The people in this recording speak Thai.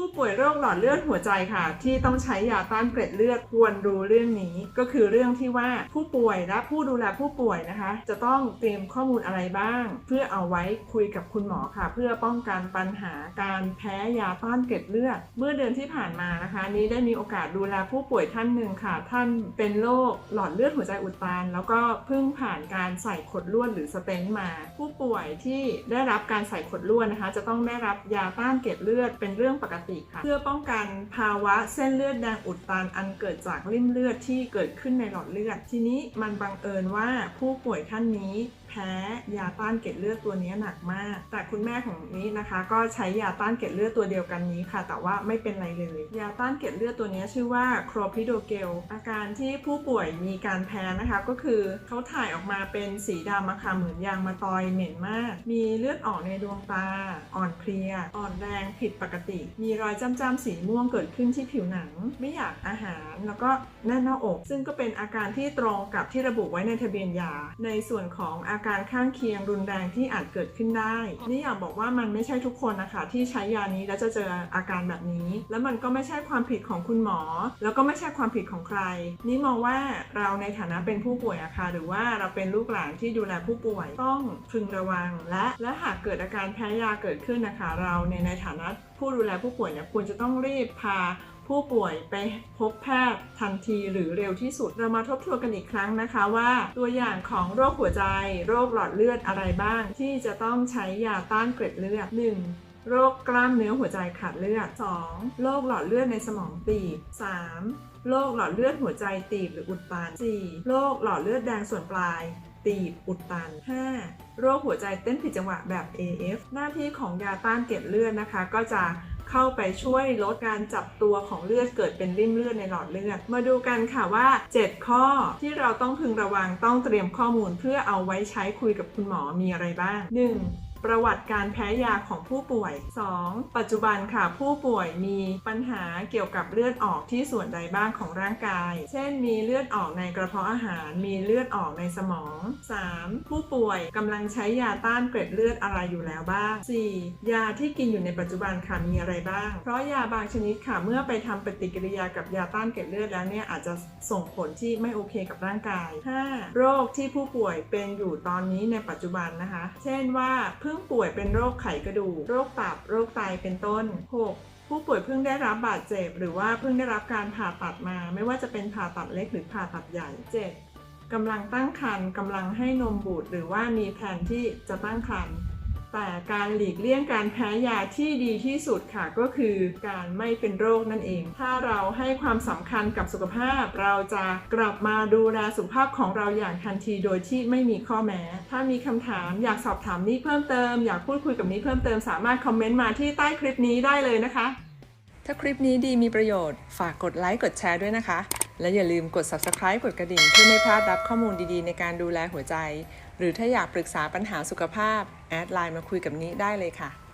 ผู้ป่วยโรคหลอดเลือดหัวใจค่ะ ที่ต้องใช้ยาต้านเกล็ดเลือดควรรู้เรื่องนี้ ก็คือเรื่องที่ว่าผู้ป่วยและผู้ดูแลผู้ป่วยนะคะ จะต้องเตรียมข้อมูลอะไรบ้าง เพื่อเอาไว้คุยกับคุณหมอค่ะ เพื่อป้องกันปัญหาการแพ้ยาต้านเกล็ดเลือด เมื่อเดือนที่ผ่านมานะคะ นี้ได้มีโอกาสดูแลผู้ป่วยท่านหนึ่งค่ะ ท่านเป็นโรคหลอดเลือดหัวใจอุดตัน แล้วก็เพิ่งผ่านการใส่ขดลวดหรือสเตนมา ผู้ป่วยที่ได้รับการใส่ขดลวดนะคะ จะต้องได้รับยาต้านเกล็ดเลือดเป็นเรื่องปกติค่ะ เพื่อป้องกันภาวะเส้นเลือดแดงอุดตันอันเกิดจากริ่มเลือดที่เกิดขึ้นในหลอดเลือด ทีนี้มันบังเอิญว่าผู้ป่วยท่านนี้ พ้ยาต้านเกล็ดเลือดตัวนี้หนักมาก แต่คุณแม่ของนี้นะคะ ก็ใช้ยาต้านเกล็ดเลือดตัวเดียวกันนี้ค่ะ แต่ว่าไม่เป็นไรเลย ยาต้านเกล็ดเลือดตัวนี้ชื่อว่าโครพิโดเกลอาการที่ผู้ป่วยมีการแพ้นะคะ ก็คือเขาถ่ายออกมาเป็นสีดำค่ะเหมือนยางมะตอยเหม็นมาก มีเลือดออกในดวงตา อ่อนเพลีย อ่อนแรงผิดปกติ มีรอยจ้ำๆสีม่วงเกิดขึ้นที่ผิวหนัง ไม่อยากอาหารแล้วก็แน่นหน้าอก ซึ่งก็เป็นอาการที่ตรงกับที่ระบุไว้ในทะเบียนยา ในส่วนของอาการข้างเคียงรุนแรงที่อาจเกิดขึ้นได้ นี่อยากบอกว่ามันไม่ใช่ทุกคนนะคะที่ใช้ยานี้แล้วจะเจออาการแบบนี้ แล้วมันก็ไม่ใช่ความผิดของคุณหมอ แล้วก็ไม่ใช่ความผิดของใคร นี่มองว่าเราในฐานะเป็นผู้ป่วยอะค่ะหรือว่าเราเป็นลูกหลานที่ดูแลผู้ป่วยต้องพึงระวัง และและหากเกิดอาการแพ้ยาเกิดขึ้นนะคะ เราในในฐานะผู้ดูแลผู้ป่วยเนี่ยควรจะต้องรีบพา ผู้ป่วยไปพบแพทย์ทันทีหรือเร็วที่สุด เรามาทบทวนกันอีกครั้งนะคะว่า ตัวอย่างของโรคหัวใจ โรคหลอดเลือดอะไรบ้าง ที่จะต้องใช้ยาต้านเกล็ดเลือด 1. โรคกล้ามเนื้อหัวใจขาดเลือด 2. โรคหลอดเลือดในสมองตีบ 3. โรคหลอดเลือดหัวใจตีบหรืออุดตัน 4. โรคหลอดเลือดแดงส่วนปลาย ตีบอุดตัน 5. โรคหัวใจเต้นผิดจังหวะแบบ AF หน้าที่ของยาต้านเกล็ดเลือดนะคะ ก็จะ เข้าไปช่วยลดการจับตัวของเลือดเกิดเป็นริ่มเลือดในหลอดเลือด มาดูกันค่ะว่า 7 ข้อที่เราต้องพึงระวังต้องเตรียมข้อมูลเพื่อเอาไว้ใช้คุยกับคุณหมอมีอะไรบ้าง 1. ประวัติการแพ้ยาของผู้ป่วย 2. ปัจจุบันค่ะผู้ป่วยมีปัญหาเกี่ยวกับเลือดออกที่ส่วนใดบ้างของร่างกาย เช่น มีเลือดออกในกระเพาะอาหาร มีเลือดออกในสมอง 3. ผู้ป่วยกำลังใช้ยาต้านเกล็ดเลือดอะไรอยู่แล้วบ้าง 4. ยาที่กินอยู่ในปัจจุบันค่ะมีอะไรบ้าง เพราะยาบางชนิดค่ะเมื่อไปทำปฏิกิริยากับยาต้านเกล็ดเลือดแล้วเนี่ยอาจจะส่งผลที่ไม่โอเคกับร่างกาย 5. โรคที่ผู้ป่วยเป็นอยู่ตอนนี้ในปัจจุบันนะคะ เช่นว่าเพิ่งป่วยเป็นโรคไขกระดูก โรคตับ โรคไต เป็นต้น 6. ผู้ป่วยเพิ่งได้รับบาดเจ็บ หรือว่าเพิ่งได้รับการผ่าตัดมา ไม่ว่าจะเป็นผ่าตัดเล็กหรือผ่าตัดใหญ่ 7. กำลังตั้งครรภ์กำลังให้นมบุตร หรือว่ามีแผนที่จะตั้งครรภ์ แต่การหลีกเลี่ยงการแพ้ยาที่ดีที่สุดค่ะก็คือการไม่เป็นโรคนั่นเอง ถ้าเราให้ความสำคัญกับสุขภาพ เราจะกลับมาดูแลสุขภาพของเราอย่างทันทีโดยที่ไม่มีข้อแม้ ถ้ามีคำถามอยากสอบถามนี้เพิ่มเติม อยากพูดคุยกับนี้เพิ่มเติมสามารถคอมเมนต์มาที่ใต้คลิปนี้ได้เลยนะคะ ถ้าคลิปนี้ดีมีประโยชน์ ฝากกดไลค์กดแชร์ด้วยนะคะ และอย่าลืมกด subscribe กดกระดิ่งเพื่อไม่พลาดรับข้อมูลดีๆ ในการดูแลหัวใจ หรือถ้าอยากปรึกษาปัญหาสุขภาพ แอดไลน์มาคุยกับนี้ได้เลยค่ะ